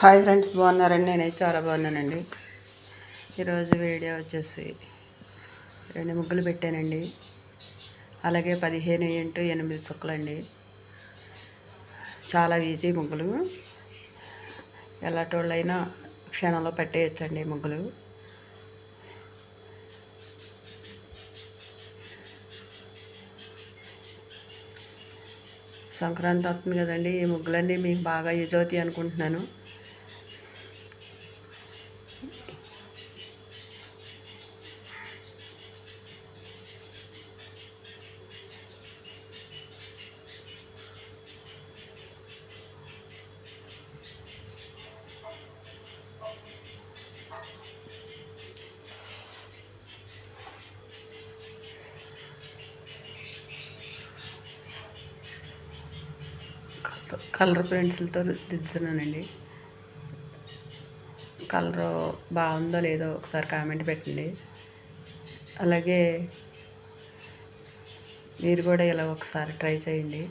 Hi friends బాగున్నారండి? నేనైతే చాలా బాగున్నానండి. ఈరోజు వీడియో వచ్చేసి రెండు ముగ్గులు పెట్టానండి. అలాగే పదిహేను ఇంటూ ఎనిమిది చుక్కలండి. చాలా ఈజీ ముగ్గులు. ఎలాంటోళ్ళైనా క్షణంలో పెట్టేయచ్చండి ముగ్గులు. సంక్రాంతి అవుతుంది కదండి ఈ ముగ్గులన్నీ మీకు బాగా యూజ్ అవుతాయి అనుకుంటున్నాను. కలర్ పెన్సిల్తో దిద్దుతున్నానండి. కలర్ బాగుందో లేదో ఒకసారి కామెంట్ పెట్టండి. అలాగే మీరు కూడా ఇలా ఒకసారి ట్రై చేయండి.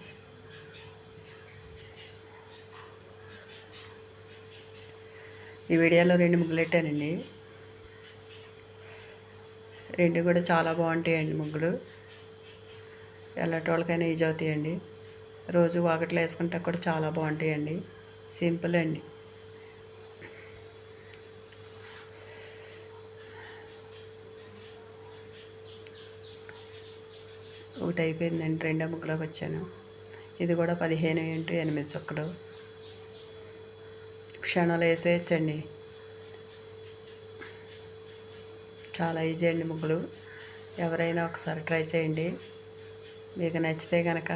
ఈ వీడియోలో రెండు ముగ్గులు పెట్టానండి రెండు కూడా చాలా బాగుంటాయండి ముగ్గులు. ఎలాంటి వాళ్ళకైనా ఈజీ అవుతాయండి రోజు వాకట్లో వేసుకుంటే కూడా చాలా బాగుంటాయండి. సింపుల్ అండి. ఒకటి అయిపోయిందండి రెండో ముగ్గులోకి వచ్చాను. ఇది కూడా పదిహేను ఇంటూ ఎనిమిది చుక్కలు. క్షణాలు వేసేయచ్చండి. చాలా ఈజీ అండి ముగ్గులు. ఎవరైనా ఒకసారి ట్రై చేయండి. మీకు నచ్చితే కనుక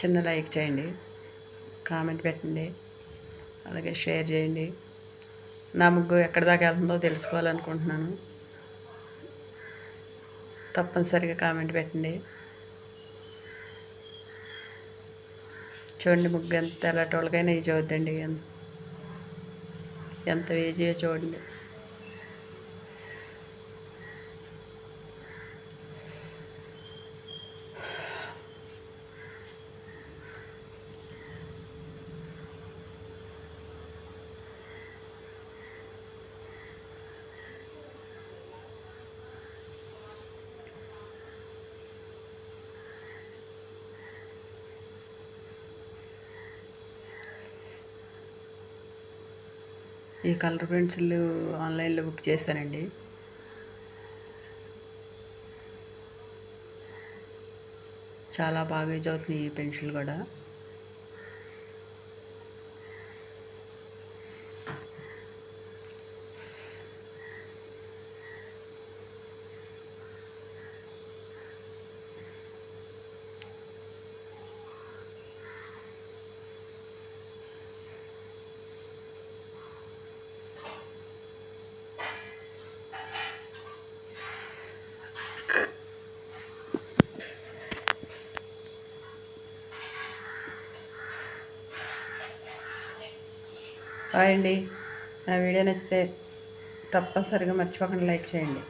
చిన్న లైక్ చేయండి కామెంట్ పెట్టండి అలాగే షేర్ చేయండి. నా ముగ్గు ఎక్కడి దాకా వెళ్తుందో తెలుసుకోవాలనుకుంటున్నాను. తప్పనిసరిగా కామెంట్ పెట్టండి. చూడండి ముగ్గు ఎంత ఎలాటోళ్ళకైనా ఈజీ చూద్దండి ఎంత ఈజీగా చూడండి. ఈ కలర్ పెన్సిల్ ఆన్లైన్లో బుక్ చేశానండి. చాలా బాగా యూజ్ అవుతుంది ఈ పెన్సిల్ కూడా. హాయ్ అండి. నా వీడియో నచ్చితే తప్పనిసరిగా మర్చిపోకుండా లైక్ చేయండి.